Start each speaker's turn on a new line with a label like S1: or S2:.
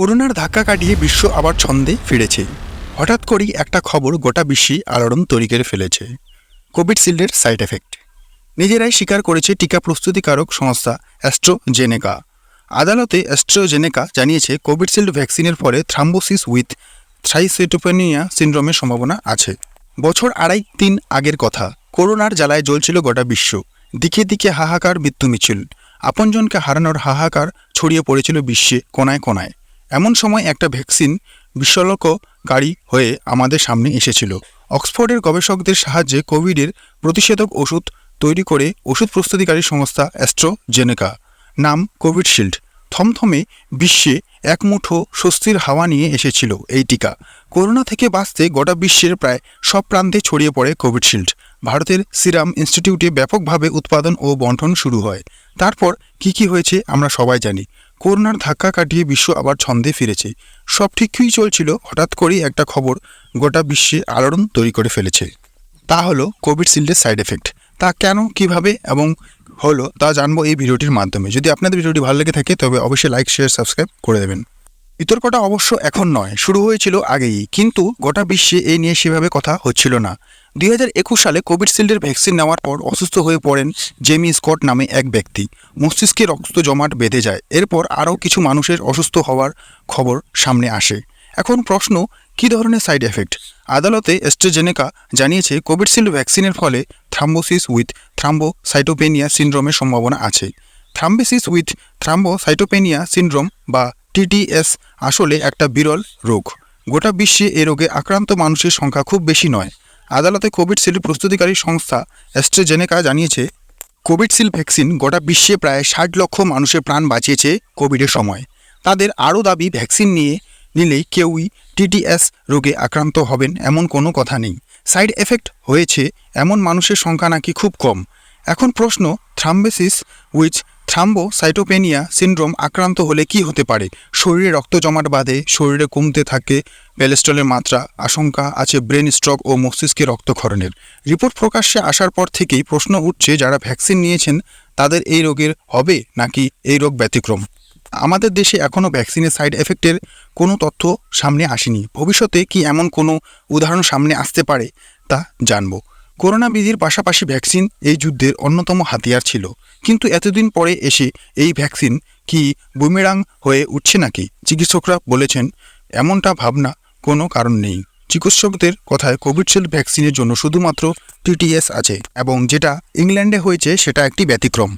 S1: করোনার ধাক্কা কাটিয়ে বিশ্ব আবার ছন্দে ফিরেছে। হঠাৎ করেই একটা খবর গোটা বিশ্বে আলোড়ন তৈরি করে ফেলেছে। কোভিডশিল্ডের সাইড এফেক্ট। নিজেরাই স্বীকার করেছে টিকা প্রস্তুতিকারক সংস্থা অ্যাস্ট্রোজেনেকা। আদালতে অ্যাস্ট্রোজেনেকা জানিয়েছে কোভিডশিল্ড ভ্যাকসিনের ফলে থ্রাম্বোসিস উইথ থ্রাইসেটোপেনিয়া সিন্ড্রোমের সম্ভাবনা আছে। বছর আড়াই তিন আগের কথা। করোনার জ্বালায় জ্বলছিল গোটা বিশ্ব। দিকে দিকে হাহাকার মৃত্যু মিছিল। আপনজনকে হারানোর হাহাকার ছড়িয়ে পড়েছিল বিশ্বে কোনায় কোনায়। এমন সময় একটা ভ্যাকসিন বিশ্বলককারী হয়ে আমাদের সামনে এসেছিল। অক্সফোর্ডের গবেষকদের সাহায্যে কোভিডের প্রতিষেধক ওষুধ তৈরি করে ওষুধ প্রস্তুতিকারী সংস্থা অ্যাস্ট্রোজেনেকা, নাম কোভিডশিল্ড, থমথমে বিশ্বে এক মুঠো স্বস্তির হাওয়া নিয়ে এসেছিল এই টিকা। করোনা থেকে বাঁচতে গোটা বিশ্বের প্রায় সব প্রান্তে ছড়িয়ে পড়ে কোভিডশিল্ড। ভারতের সিরাম ইনস্টিটিউটে ব্যাপকভাবে উৎপাদন ও বন্টন শুরু হয়। তারপর কি কি হয়েছে আমরা সবাই জানি। করোনার ধাক্কা কাটিয়ে বিশ্ব আবার ছন্দে ফিরেছে। সব ঠিকই চলছিল, হঠাৎ করেই একটা খবর গোটা বিশ্বে আলোড়ন তৈরি করে ফেলেছে। তা হলো কোভিডশিল্ডের সাইড এফেক্ট। তা কেন, কীভাবে এবং হলো, তা জানব এই ভিডিওটির মাধ্যমে। যদি আপনাদের ভিডিওটি ভালো লেগে থাকে, তবে অবশ্যই লাইক, শেয়ার, সাবস্ক্রাইব করে দেবেন। বিতর্কটা অবশ্য এখন নয়, শুরু হয়েছিল আগেই। কিন্তু গোটা বিশ্বে এই নিয়ে সেভাবে কথা হচ্ছিল না। দুই হাজার একুশ সালে কোভিডশিল্ডের ভ্যাকসিন নেওয়ার পর অসুস্থ হয়ে পড়েন জেমি স্কট নামে এক ব্যক্তি। মস্তিষ্কে রক্ত জমাট বেঁধে যায়। এরপর আরও কিছু মানুষের অসুস্থ হওয়ার খবর সামনে আসে। এখন প্রশ্ন, কী ধরনের সাইড এফেক্ট? আদালতে এস্ট্রেজেনেকা জানিয়েছে কোভিডশিল্ড ভ্যাকসিনের ফলে থ্রাম্বোসিস উইথ থ্রাম্বোসাইটোপেনিয়া সিন্ড্রোমের সম্ভাবনা আছে। থ্রাম্বোসিস উইথ থ্রাম্বোসাইটোপেনিয়া সিন্ড্রোম বা টিটিএস আসলে একটা বিরল রোগ। গোটা বিশ্বে এ রোগে আক্রান্ত মানুষের সংখ্যা খুব বেশি নয়। আদালতে কোভিডশিল্ড প্রস্তুতিকারী সংস্থা অ্যাস্ট্রেজেনেকা জানিয়েছে কোভিডশিল্ড ভ্যাকসিন গোটা বিশ্বে প্রায় ষাট লক্ষ মানুষের প্রাণ বাঁচিয়েছে কোভিডের সময়। তাদের আরও দাবি, ভ্যাকসিন নিয়ে নিলেই কেউই টিটিএস রোগে আক্রান্ত হবেন এমন কোনো কথা নেই। সাইড এফেক্ট হয়েছে এমন মানুষের সংখ্যা নাকি খুব কম। এখন প্রশ্ন, থ্রাম্বেসিস উইচ থ্রাম্বোসাইটোপেনিয়া সিনড্রোম আক্রান্ত হলে কি হতে পারে? শরীরে রক্ত জমাট বাঁধে, শরীরে কমতে থাকে প্যালেস্টলের মাত্রা আশঙ্কা আছে ব্রেন স্ট্রোক ও মস্তিষ্কে রক্তক্ষরণের। রিপোর্ট প্রকাশ্যে আসার পর থেকেই প্রশ্ন উঠছে, যারা ভ্যাকসিন নিয়েছেন, তাদের এই রোগের হবে নাকি এই রোগ ব্যতিক্রম? আমাদের দেশে এখনও ভ্যাকসিনের সাইড এফেক্টের কোনো তথ্য সামনে আসেনি। ভবিষ্যতে কি এমন কোনো উদাহরণ সামনে আসতে পারে, তা জানব। করোনা বিধির পাশাপাশি ভ্যাকসিন এই যুদ্ধের অন্যতম হাতিয়ার ছিল। কিন্তু এতদিন পরে এসে এই ভ্যাকসিন কি বুমেরাং হয়ে উঠছে নাকি? চিকিৎসকরা বলেছেন, এমনটা ভাবনা কোনো কারণ নেই। চিকিৎসকদের কথায় কোভিডশিল্ড ভ্যাকসিনের জন্য শুধুমাত্র টিটিএস আছে এবং যেটা ইংল্যান্ডে হয়েছে সেটা একটি ব্যতিক্রম।